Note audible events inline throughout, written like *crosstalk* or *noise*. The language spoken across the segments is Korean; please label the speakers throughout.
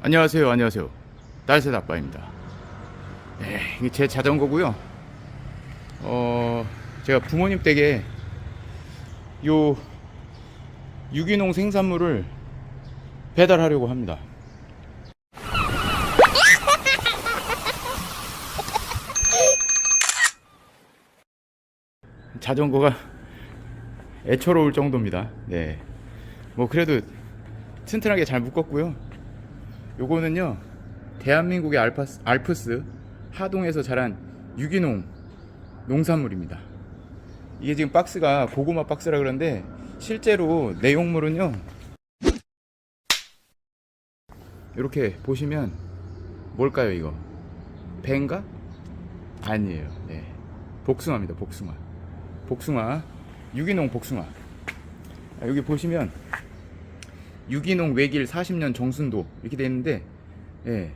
Speaker 1: 안녕하세요, 안녕하세요. 딸셋 아빠입니다. 네, 이게 제 자전거고요. 어, 제가 부모님 댁에 요 유기농 생산물을 배달하려고 합니다. *laughs* 자전거가 애처로울 정도입니다. 네. 뭐 그래도 튼튼하게 잘 묶었고요. 요거는요 대한민국의 알파스, 알프스 하동에서 자란 유기농 농산물입니다. 이게 지금 박스가 고구마 박스라 그러는데 실제로 내용물은요 이렇게 보시면 뭘까요 이거? 배인가? 아니에요. 네. 복숭아입니다 복숭아. 복숭아. 유기농 복숭아. 아, 여기 보시면 유기농 외길 40년 정순도 이렇게 돼 있는데 예.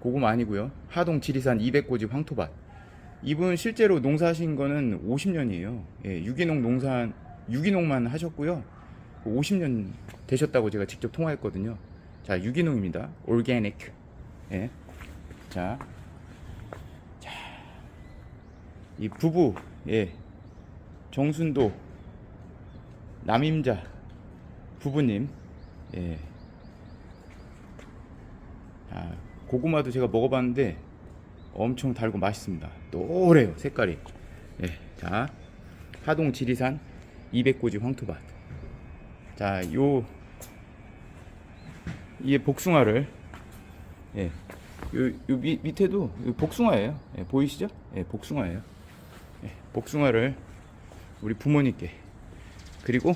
Speaker 1: 고구마 아니고요. 하동 지리산 200고지 황토밭. 이분 실제로 농사하신 거는 50년이에요. 예, 유기농 농사 유기농만 하셨고요. 50년 되셨다고 제가 직접 통화했거든요. 자, 유기농입니다. 올게닉. 예. 자. 자. 이 부부 예. 정순도 남임자 부부님, 예. 아, 고구마도 제가 먹어봤는데 엄청 달고 맛있습니다. 노래요, 색깔이. 예. 자, 하동 지리산 200고지 황토밭. 자, 요, 이 복숭아를, 예. 요, 요 밑, 밑에도 요 복숭아예요. 예, 보이시죠? 예, 복숭아예요. 예, 복숭아를 우리 부모님께 그리고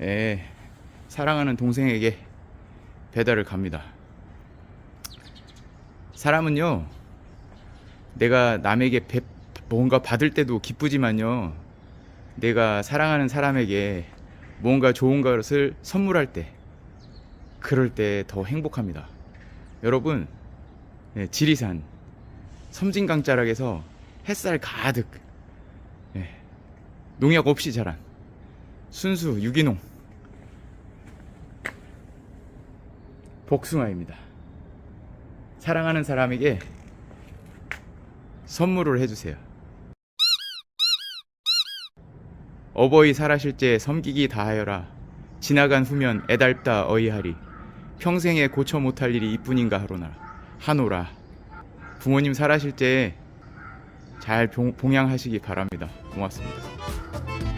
Speaker 1: 예, 사랑하는 동생에게 배달을 갑니다. 사람은요, 내가 남에게 배- 뭔가 받을 때도 기쁘지만요, 내가 사랑하는 사람에게 뭔가 좋은 것을 선물할 때, 그럴 때 더 행복합니다. 여러분, 예, 지리산, 섬진강 자락에서 햇살 가득, 예, 농약 없이 자란 순수 유기농 복숭아입니다. 사랑하는 사람에게 선물을 해주세요. 어버이 살아실제 섬기기 다하여라. 지나간 후면 애달다 어이하리. 평생에 고쳐 못할 일이 이뿐인가 하로나. 하노라. 부모님 살아실제 잘 봉- 봉양하시기 바랍니다. 고맙습니다.